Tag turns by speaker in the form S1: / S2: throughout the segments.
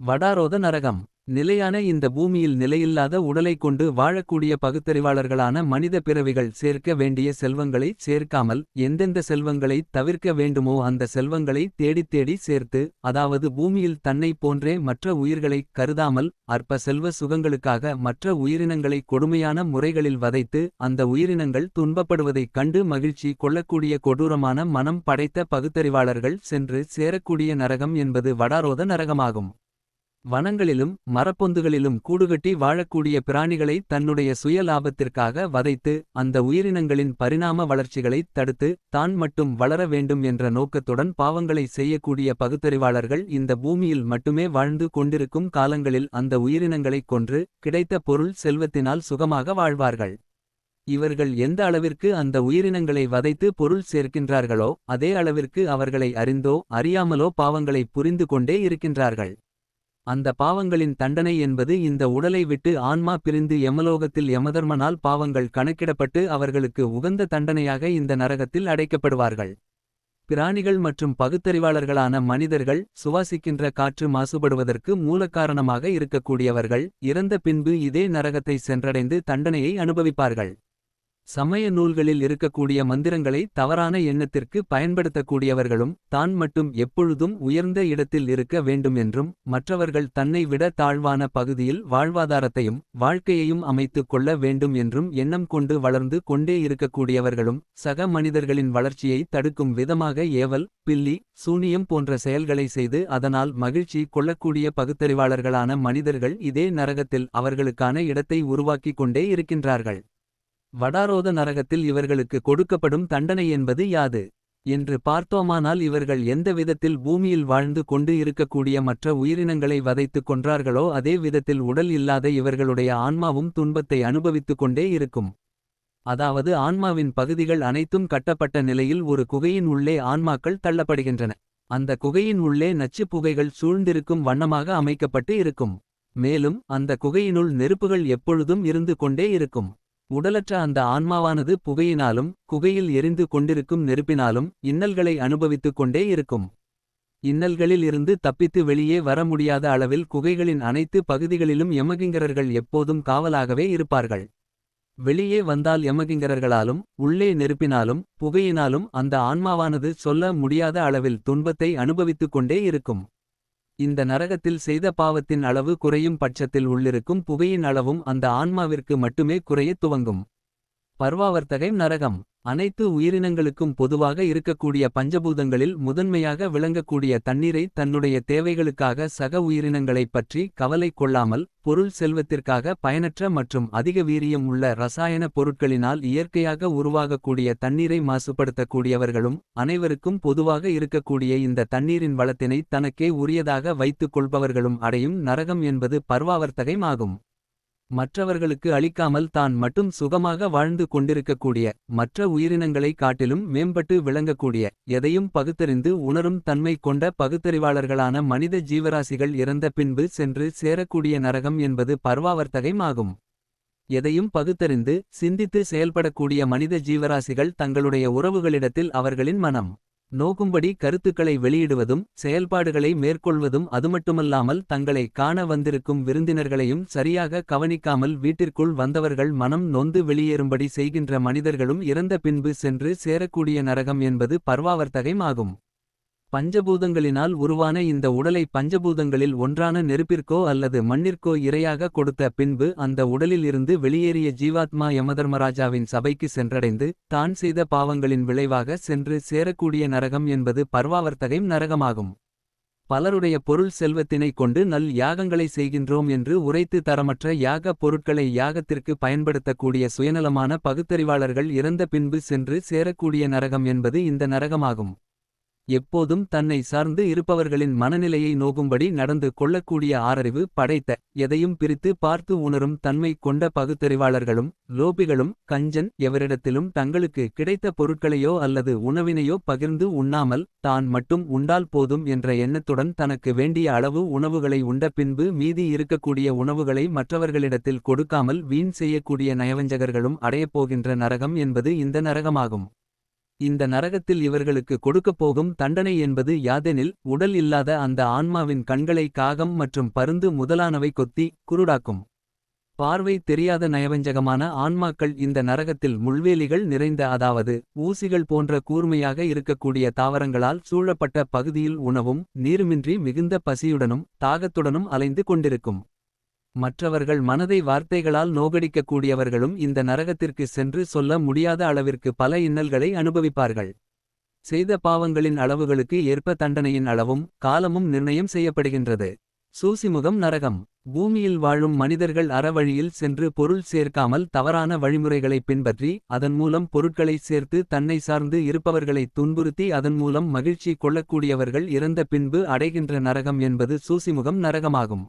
S1: வடாரோத நரகம். நிலையான இந்த பூமியில் நிலையில்லாத உடலைக் கொண்டு வாழக்கூடிய பகுத்தறிவாளர்களான மனித பிறவிகள் சேர்க்க வேண்டிய செல்வங்களை சேர்க்காமல் எந்தெந்த செல்வங்களை தவிர்க்க வேண்டுமோ அந்த செல்வங்களை தேடித் தேடி சேர்த்து அதாவது பூமியில் தன்னைப் போன்றே மற்ற உயிர்களைக் கருதாமல் அற்ப செல்வ சுகங்களுக்காக மற்ற உயிரினங்களை கொடுமையான முறைகளில் வதைத்து அந்த உயிரினங்கள் துன்பப்படுவதைக் கண்டு மகிழ்ச்சி கொள்ளக்கூடிய கொடூரமான மனம் படைத்த பகுத்தறிவாளர்கள் சென்று சேரக்கூடிய நரகம் என்பது வடாரோத நரகமாகும். வனங்களிலும் மரப்பொந்துகளிலும் கூடுகட்டி வாழக்கூடிய பிராணிகளை தன்னுடைய சுய லாபத்திற்காக வதைத்து அந்த உயிரினங்களின் பரிணாம வளர்ச்சிகளைத் தடுத்து தான் மட்டும் வளர வேண்டும் என்ற நோக்கத்துடன் பாவங்களை செய்யக்கூடிய பகுத்தறிவாளர்கள் இந்த பூமியில் மட்டுமே வாழ்ந்து கொண்டிருக்கும் காலங்களில் அந்த உயிரினங்களைக் கொன்று கிடைத்த பொருள் செல்வத்தினால் சுகமாக வாழ்வார்கள். இவர்கள் எந்த அளவிற்கு அந்த உயிரினங்களை வதைத்து பொருள் சேர்க்கின்றார்களோ அதே அளவிற்கு அவர்களை அறிந்தோ அறியாமலோ பாவங்களை புரிந்து கொண்டே இருக்கின்றார்கள். அந்த பாவங்களின் தண்டனை என்பது இந்த உடலை விட்டு ஆன்மா பிரிந்து எமலோகத்தில் யமதர்மனால் பாவங்கள் கணக்கிடப்பட்டு அவர்களுக்கு உகந்த தண்டனையாக இந்த நரகத்தில் அடைக்கப்படுவார்கள். பிராணிகள் மற்றும் பகுத்தறிவாளர்களான மனிதர்கள் சுவாசிக்கின்ற காற்று மாசுபடுவதற்கு மூலக்காரணமாக இருக்கக்கூடியவர்கள் இறந்த பின்பு இதே நரகத்தை சென்றடைந்து தண்டனையை அனுபவிப்பார்கள். சமய நூல்களில் இருக்கக்கூடிய மந்திரங்களை தவறான எண்ணத்திற்கு பயன்படுத்தக்கூடியவர்களும் தான் மட்டும் எப்பொழுதும் உயர்ந்த இடத்தில் இருக்க வேண்டும் என்றும் மற்றவர்கள் தன்னை விட தாழ்வான பகுதியில் வாழ்வாதாரத்தையும் வாழ்க்கையையும் அமைத்துக் கொள்ள வேண்டும் என்றும் எண்ணம் கொண்டு வளர்ந்து கொண்டே இருக்கக்கூடியவர்களும் சக மனிதர்களின் வளர்ச்சியை தடுக்கும் விதமாக ஏவல் பில்லி சூனியம் போன்ற செயல்களை செய்து அதனால் மகிழ்ச்சி கொள்ளக்கூடிய பகுத்தறிவாளர்களான மனிதர்கள் இதே நரகத்தில் அவர்களுக்கான இடத்தை உருவாக்கிக் கொண்டே இருக்கின்றார்கள். வடாரோத நரகத்தில் இவர்களுக்கு கொடுக்கப்படும் தண்டனை என்பது யாது? என்று பார்த்தோமானால் இவர்கள் எந்த விதத்தில் பூமியில் வாழ்ந்து கொண்டு இருக்கக்கூடிய மற்ற உயிரினங்களை வதைத்துக் கொன்றார்களோ அதே விதத்தில் உடல் இல்லாத இவர்களுடைய ஆன்மாவும் துன்பத்தை அனுபவித்துக் கொண்டே இருக்கும். அதாவது ஆன்மாவின் பகுதிகள் அனைத்தும் கட்டப்பட்ட நிலையில் ஒரு குகையின் உள்ளே ஆன்மாக்கள் தள்ளப்படுகின்றன. அந்த குகையின் உள்ளே நச்சு புகைகள் சூழ்ந்திருக்கும் வண்ணமாக அமைக்கப்பட்டு இருக்கும். மேலும் அந்த குகையினுள் நெருப்புகள் எப்பொழுதும் இருந்து கொண்டே இருக்கும். உடலற்ற அந்த ஆன்மாவானது புகையினாலும் குகையில் எரிந்து கொண்டிருக்கும் நெருப்பினாலும் இன்னல்களை அனுபவித்துக் கொண்டே இருக்கும். இன்னல்களில் இருந்து தப்பித்து வெளியே வர முடியாத அளவில் குகைகளின் அனைத்து பகுதிகளிலும் யமகிங்கரர்கள் எப்போதும் காவலாகவே இருப்பார்கள். வெளியே வந்தால் யமகிங்கரர்களாலும் உள்ளே நெருப்பினாலும் புகையினாலும் அந்த ஆன்மாவானது சொல்ல முடியாத அளவில் துன்பத்தை அனுபவித்துக் கொண்டே இருக்கும். இந்த நரகத்தில் செய்த பாவத்தின் அளவு குறையும் பட்சத்தில் உள்ளிருக்கும் புகையின் அளவும் அந்த ஆன்மாவிற்கு மட்டுமே குறையத் துவங்கும். பர்வாவர்த்தகை நரகம். அனைத்து உயிரினங்களுக்கும் பொதுவாக இருக்கக்கூடிய பஞ்சபூதங்களில் முதன்மையாக விளங்கக்கூடிய தண்ணீரை தன்னுடைய தேவைகளுக்காக சக உயிரினங்களைப் பற்றி கவலை கொள்ளாமல் பொருள் செல்வத்திற்காக பயனற்ற மற்றும் அதிக வீரியம் உள்ள ரசாயன பொருட்களினால் இயற்கையாக உருவாகக்கூடிய தண்ணீரை மாசுபடுத்தக்கூடியவர்களும் அனைவருக்கும் பொதுவாக இருக்கக்கூடிய இந்த தண்ணீரின் வளத்தினை தனக்கே உரியதாக வைத்துக் கொள்பவர்களும் அடையும் நரகம் என்பது பர்வாவர்த்தகம் ஆகும். மற்றவர்களுக்கு அளிக்காமல் தான் மட்டும் சுகமாக வாழ்ந்து கொண்டிருக்கக்கூடிய மற்ற உயிரினங்களை காட்டிலும் மேம்பட்டு விளங்கக்கூடிய எதையும் பகுத்தறிந்து உணரும் தன்மை கொண்ட பகுத்தறிவாளர்களான மனித ஜீவராசிகள் இறந்த பின்பு சென்று சேரக்கூடிய நரகம் என்பது பர்வாவர்த்தகம் ஆகும். எதையும் பகுத்தறிந்து சிந்தித்து செயல்படக்கூடிய மனித ஜீவராசிகள் தங்களுடைய உறவுகளிடத்தில் அவர்களின் மனம் நோக்கும்படி கருத்துக்களை வெளியிடுவதும் செயல்பாடுகளை மேற்கொள்வதும் அதுமட்டுமல்லாமல் தங்களை காண வந்திருக்கும் விருந்தினர்களையும் சரியாக கவனிக்காமல் வீட்டிற்குள் வந்தவர்கள் மனம் நொந்து வெளியேறும்படி செய்கின்ற மனிதர்களும் இறந்த பின்பு சென்று சேரக்கூடிய நரகம் என்பது பர்வாவர்த்தகம் ஆகும். பஞ்சபூதங்களினால் உருவான இந்த உடலை பஞ்சபூதங்களில் ஒன்றான நெருப்பிற்கோ அல்லது மண்ணிற்கோ இரையாக கொடுத்த பின்பு அந்த உடலில் இருந்து வெளியேறிய ஜீவாத்மா யமதர்மராஜாவின் சபைக்கு சென்றடைந்து தான் செய்த பாவங்களின் விளைவாக சென்று சேரக்கூடிய நரகம் என்பது பர்வாவர்த்தகம் நரகமாகும். பலருடைய பொருள் செல்வத்தினை கொண்டு நல் யாகங்களை செய்கின்றோம் என்று உரைத்து தரமற்ற யாக பொருட்களை யாகத்திற்கு பயன்படுத்தக்கூடிய சுயநலமான பகுத்தறிவாளர்கள் இறந்த பின்பு சென்று சேரக்கூடிய நரகம் என்பது இந்த நரகமாகும். எப்போதும் தன்னை சார்ந்து இருப்பவர்களின் மனநிலையை நோகும்படி நடந்து கொள்ளக்கூடிய ஆறறிவு படைத்த எதையும் பிரித்து பார்த்து உணரும் தன்மை கொண்ட பகுத்தறிவாளர்களும் லோபிகளும் கஞ்சன் எவரிடத்திலும் தங்களுக்கு கிடைத்த பொருட்களையோ அல்லது உணவினையோ பகிர்ந்து உண்ணாமல் தான் மட்டும் உண்டால் போதும் என்ற எண்ணத்துடன் தனக்கு வேண்டிய அளவு உணவுகளை உண்ட பின்பு மீதி இருக்கக்கூடிய உணவுகளை மற்றவர்களிடத்தில் கொடுக்காமல் வீண் செய்யக்கூடிய நயவஞ்சகர்களும் அடையப்போகின்ற நரகம் என்பது இந்த நரகமாகும். இந்த நரகத்தில் இவர்களுக்கு கொடுக்கப் போகும் தண்டனை என்பது யாதெனில் உடல் இல்லாத அந்த ஆன்மாவின் கண்களை காகம் மற்றும் பருந்து முதலானவை கொத்தி குருடாக்கும். பார்வை தெரியாத நயவஞ்சகமான ஆன்மாக்கள் இந்த நரகத்தில் முள்வேலிகள் நிறைந்த அதாவது ஊசிகள் போன்ற கூர்மையாக இருக்கக்கூடிய தாவரங்களால் சூழப்பட்ட பகுதியில் உணவும் நீருமின்றி மிகுந்த பசியுடனும் தாகத்துடனும் அலைந்து கொண்டிருக்கும். மற்றவர்கள் மனதை வார்த்தைகளால் நோகடிக்கக்கூடியவர்களும் இந்த நரகத்திற்கு சென்று சொல்ல முடியாத அளவிற்கு பல இன்னல்களை அனுபவிப்பார்கள். செய்த பாவங்களின் அளவுகளுக்கு ஏற்ப தண்டனையின் அளவும் காலமும் நிர்ணயம் செய்யப்படுகின்றது. சூசிமுகம் நரகம். பூமியில் வாழும் மனிதர்கள் அறவழியில் சென்று பொருள் சேர்க்காமல் தவறான வழிமுறைகளை பின்பற்றி அதன் மூலம் பொருட்களை சேர்த்து தன்னை சார்ந்து இருப்பவர்களை துன்புறுத்தி அதன் மூலம் மகிழ்ச்சி கொள்ளக்கூடியவர்கள் இறந்த பின்பு அடைகின்ற நரகம் என்பது சூசிமுகம் நரகமாகும்.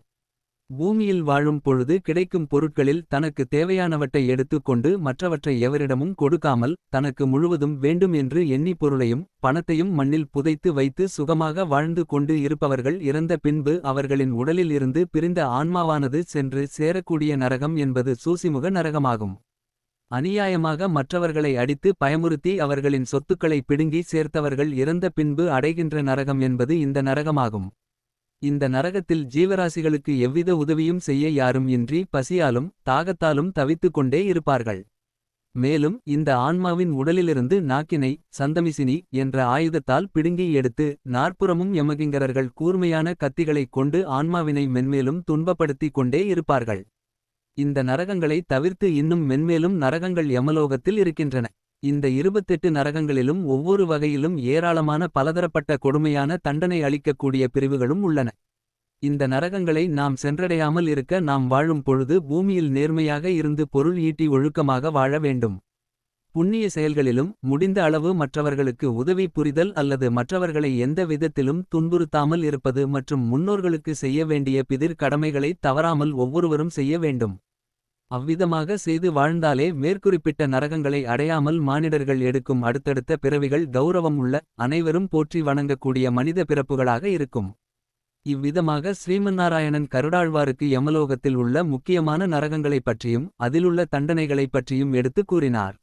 S1: பூமியில் வாழும் பொழுது கிடைக்கும் பொருட்களில் தனக்கு தேவையானவற்றை எடுத்துக் கொண்டு மற்றவற்றை எவரிடமும் கொடுக்காமல் தனக்கு முழுவதும் வேண்டும் என்று எண்ணி பொருளையும் பணத்தையும் மண்ணில் புதைத்து வைத்து சுகமாக வாழ்ந்து கொண்டு இருப்பவர்கள் இறந்த பின்பு அவர்களின் உடலில் இருந்து பிரிந்த ஆன்மாவானது சென்று சேரக்கூடிய நரகம் என்பது சூசிமுக நரகமாகும். அநியாயமாக மற்றவர்களை அடித்து பயமுறுத்தி அவர்களின் சொத்துக்களை பிடுங்கி சேர்த்தவர்கள் இறந்த பின்பு அடைகின்ற நரகம் என்பது இந்த நரகமாகும். இந்த நரகத்தில் ஜீவராசிகளுக்கு எவ்வித உதவியும் செய்ய யாரும் இன்றி பசியாலும் தாகத்தாலும் தவித்துக் கொண்டே இருப்பார்கள். மேலும் இந்த ஆன்மாவின் உடலிலிருந்து நாக்கினை சந்தமிசினி என்ற ஆயுதத்தால் பிடுங்கி எடுத்து நாற்புறமும் யமகிங்கரர்கள் கூர்மையான கத்திகளைக் கொண்டு ஆன்மாவினை மென்மேலும் துன்பப்படுத்திக் கொண்டே இருப்பார்கள். இந்த நரகங்களை தவிர்த்து இன்னும் மென்மேலும் நரகங்கள் யமலோகத்தில் இருக்கின்றன. இந்த இருபத்தெட்டு நரகங்களிலும் ஒவ்வொரு வகையிலும் ஏராளமான பலதரப்பட்ட கொடுமையான தண்டனை அளிக்கக்கூடிய பிரிவுகளும் உள்ளன. இந்த நரகங்களை நாம் சென்றடையாமல் இருக்க நாம் வாழும் பொழுது பூமியில் நேர்மையாக இருந்து பொருள் ஈட்டி ஒழுக்கமாக வாழ வேண்டும். புண்ணிய செயல்களிலும் முடிந்த அளவு மற்றவர்களுக்கு உதவி புரிதல் அல்லது மற்றவர்களை எந்த விதத்திலும் துன்புறுத்தாமல் இருப்பது மற்றும் முன்னோர்களுக்கு செய்ய வேண்டிய பிதிர் கடமைகளை தவறாமல் ஒவ்வொருவரும் செய்ய வேண்டும். அவ்விதமாக செய்து வாழ்ந்தாலே மேற்குறிப்பிட்ட நரகங்களை அடையாமல் மானிடர்கள் எடுக்கும் அடுத்தடுத்த பிறவிகள் கௌரவம் உள்ள அனைவரும் போற்றி வணங்கக்கூடிய மனித பிறப்புகளாக இருக்கும். இவ்விதமாக ஸ்ரீமன்னாராயணன் கருடாழ்வாருக்கு யமலோகத்தில் உள்ள முக்கியமான நரகங்களைப் பற்றியும் அதிலுள்ள தண்டனைகளைப் பற்றியும் எடுத்துக் கூறினார்.